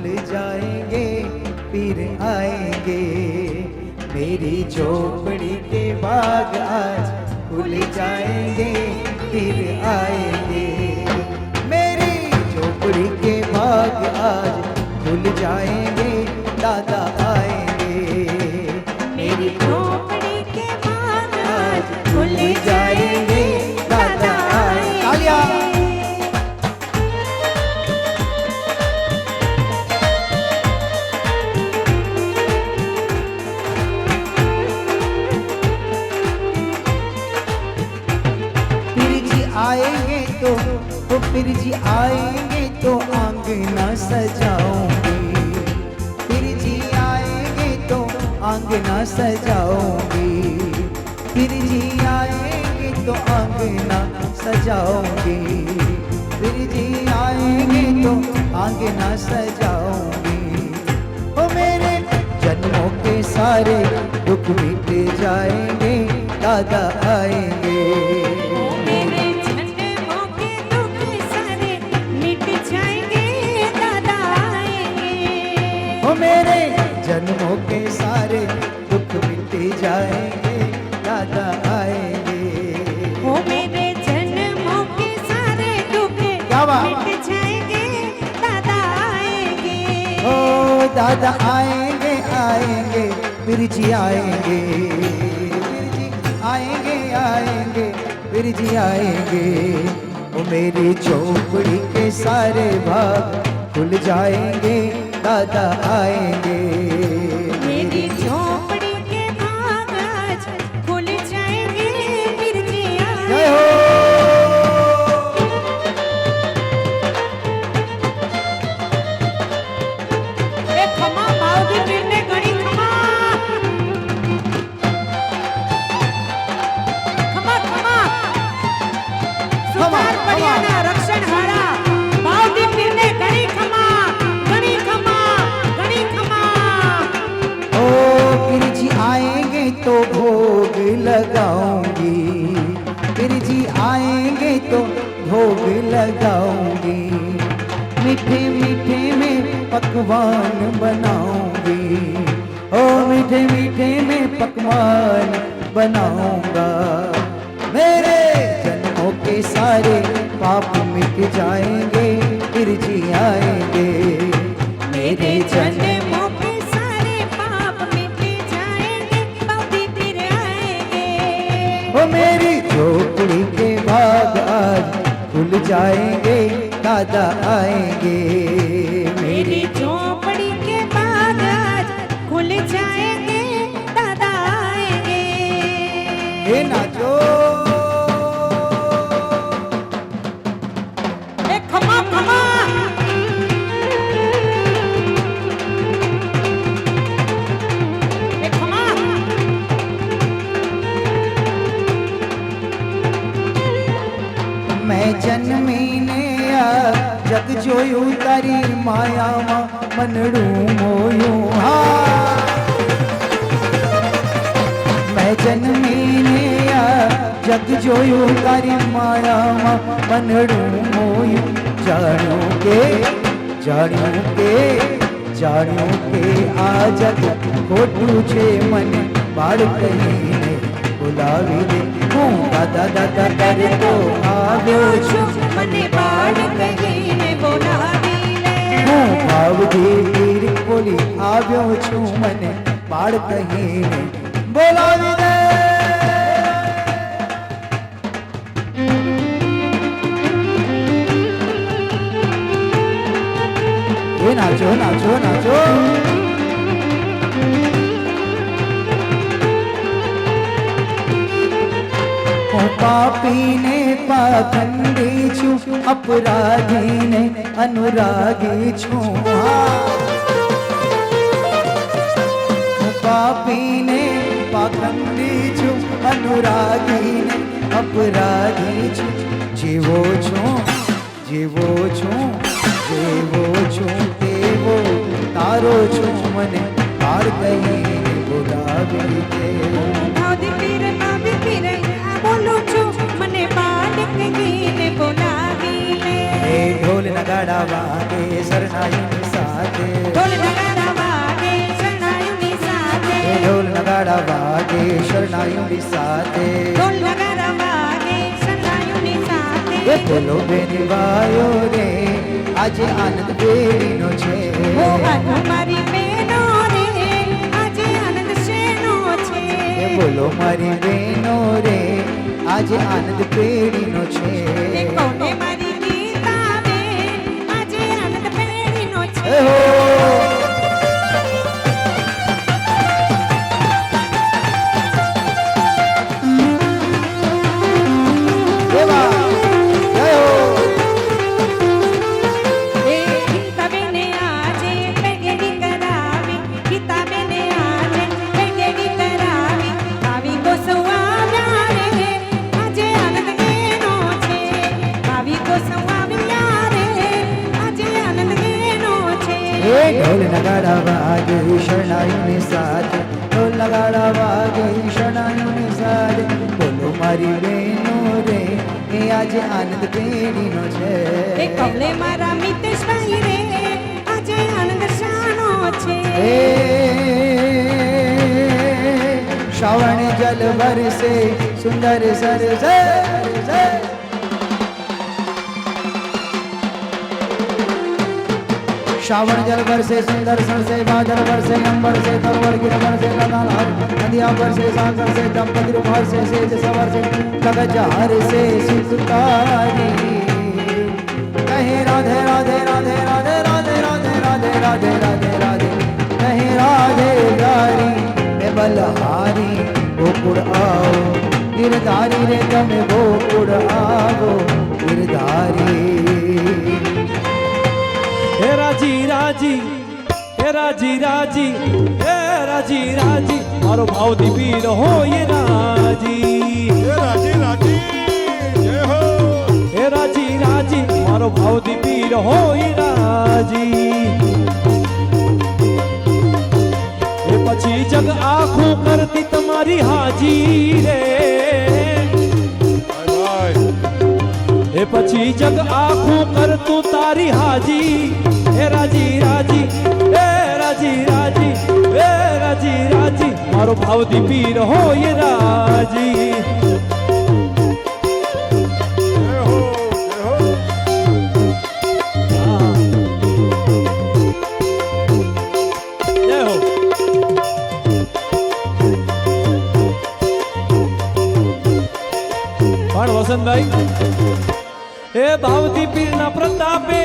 खुल जाएँगे, फिर आएँगे। मेरी झोपड़ी के बाग आज भूल जाएँगे, फिर आएँगे। मेरी झोपड़ी के बाग आज भूल जाएँगे, दादा आएँगे आंगना सजाऊँगी फिर जी आएँगे तो आंगना सजाऊँगी फिर जी आएँगे तो आंगना सजाऊँगी ओ मेरे जन्मों के सारे दुख मिट जाएँगे दादा आएँगे। मेरे जन्मों के सारे दुख मिट जाएँगे दादा आएँगे। वो मेरे जन्मों के सारे दुख मिट जाएँगे दादा आएँगे। ओ दादा आएँगे आएँगे फिर जी आएँगे। फिर जी आएँगे आएँगे फिर जी आएँगे। ओ मेरी झोपड़ी के सारे भाग खुल जाएँगे दादा आएँगे। तो भोग लगाऊँगी। फिर जी आएँगे तो भोग लगाऊँगी। मीठे मीठे में पकवान बनाऊँगी। ओ मीठे मीठे में पकवान बनाऊँगा। मेरे जन्मों के सारे पाप मिट जाएँगे। फिर जी आएँगे। मेरे जन्म जाएँगे दादा आएँगे। मेरी झोपड़ी के बाद खुल जाएँगे માયામાં મનડું મોયું. હા. મેં જન્મીને જગ જોયું તારી માયામાં મનડું મોયું. જાણ્યું કે જાણ્યું કે જાણ્યું કે આ જગ ખોટું છે મને બાળ કહીને બોલાવી દે. હું દાદા દાદા કરતો આવ્યો છું. મને બાળ બોલાવી આવ્યો છું મને બાળ કહીને. બોલાવી દે નાચો નાચો નાચો. પાપીને પાખંડી છું, અપરાધીને અનુરાગી છું. પાપીને પાખંડી છું અનુરાગીને અપરાધી છું જેવો છું જેવો છું જેવો છું તેવો તારો છું મને પાર ગઈને બોલાવી દેવો છું મને પાડક ઢોલ નગાડા વાગે સરનાઈ સાથે ઢોલ નગાડા કહીને વાગે શરણાઈઓની સાથે ઢોલ નગારા વાગે સાથે એ બોલો બેન વાયો રે આજે આનંદ બેડીનો છે ઓ મારી બેનો રે આજે આનંદ શેનો છે એ બોલો મારી બેનો રે આજે આનંદ પેઢીનો એ છે કોને મારી ગીતા બેન આજે આનંદ પેઢીનો છે ઢોલ નગાડા વાગે શરણાઈઓની સાથે ઢોલ નગાડા વાગે શરણાઈઓની સાથે બોલો મારી બહેનો રે એ આજે આનંદ પેઢીનો એ છે કવલે મારા મિતેશભાઈ રે, આજે આનંદ શાનો છે. એ શ્રાવણ જલ વરસે, સુંદર સરસે शावर जल भर से सुंदर सर से, बादल भर से, नंबर से तरवर गिरवर से कदाल हर, नदिया भर से, सागर से, दंपति भर से, सेज सवर से कगज हर से सुतारी कहे राधे राधे राधे राधे राधे राधे राधे राधे राधे राधे। कहे राधे दारी ए बलहारी ओ कुड़ गिरधारी रे, तमें वो कुड़ आओ। गिरधारी રાજી હે રાજી રાજી હે રાજી રાજી મારો ભાવ દીપી રહો એ રાજી. હે રાજી રાજી જય હો. હે રાજી રાજી મારો ભાવ દીપી રહો એ રાજી. એ પછી જગ આખું કરતી તમારી હાજી રે. એ પછી જગ આખું કરતું તારી હાજી. हे राज़ी राज़ी हे राज़ी राज़ी हे राज़ी राज़ी મારો ભાવથી પી રહો એ રાજી પણ વસંતભાઈ એ ભાવતી પીરના પ્રતાપે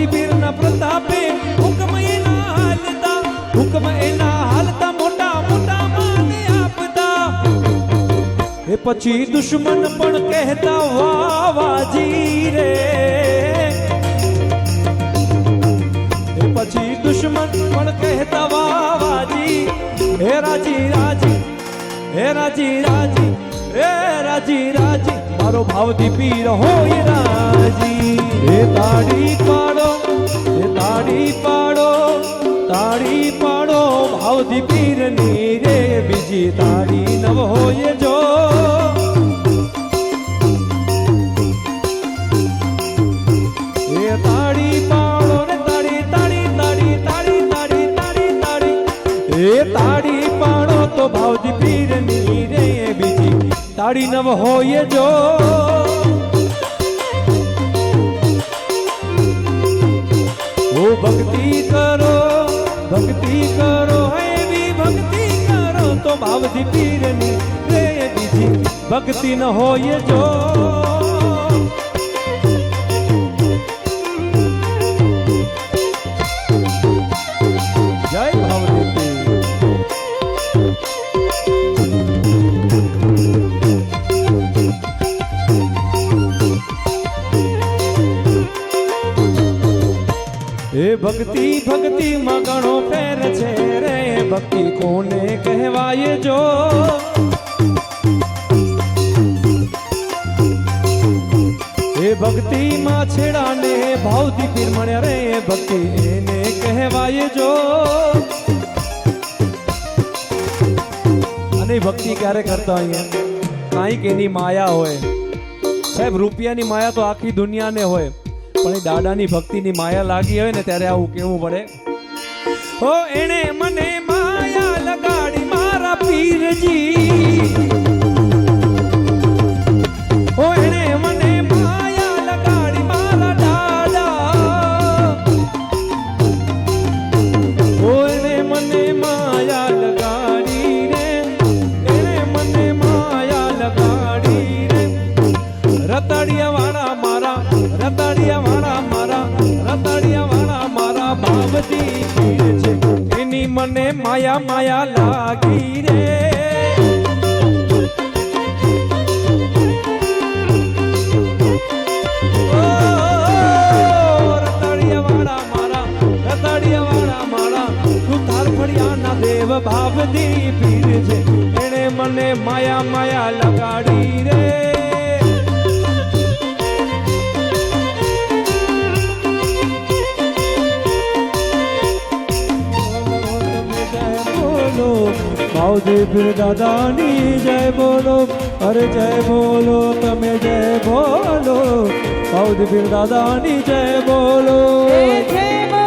એ ભાવતી પીરના પ્રતાપે હુકમ એના હાલતા હુકમ એના હાલતા મોટા મોટા માને આપતા એ પછી દુશ્મન પણ કહેતા વાવાજી રે એ પછી દુશ્મન પણ કહેતા વાવાજી હે રાજી રાજી હે રાજી રાજી હે રાજી રાજી મારો ભાવ દીપી રહો એ રાજી હે તાળી પાડો હે તાળી પાડો તાળી પાડો ભાવ દીપીરની રે, બીજી તાળી નવ હોય જો. તાળી પાડો ને તાળી તાળી તાળી તાળી તાળી તાળી તાળી. એ તાળી પાડો તો ભાવજી પીરની રે, બીજી તાળી નવ હોય જો. ભક્તિ કરો એવી ભક્તિ કરો તો ભાવથી પીરની રે બીજી ભક્તિ ન હોય જો ભક્તિ ભક્તિ માં ઘણો ફેર છે રે ભક્તિ કોને કહેવાય જો? એ ભક્તિ માં છેડાને ભાવથી પીરમણે રે ભક્તિ એને કહેવાય જો? અને ભક્તિ ક્યારે કરતા અહીંયા? કાંઈક એની માયા હોય. સાહેબ, રૂપિયાની માયા તો આખી દુનિયાને હોય. પણ એ દાદાની ભક્તિની માયા લાગી હોય ને ત્યારે આવું કેવું પડે. ઓ, એણે મને માયા લગાડી મારા પીરજી. મને માયા માયા લાગી રે. દેવ ભાવદી પીર છે એણે મને માયા માયા લગાડી રે. ભાવજી પીર દાદાની જય બોલો. અરે જય બોલો, તમે જય બોલો. ભાવજી પીર દાદાની જય બોલો. જય બોલો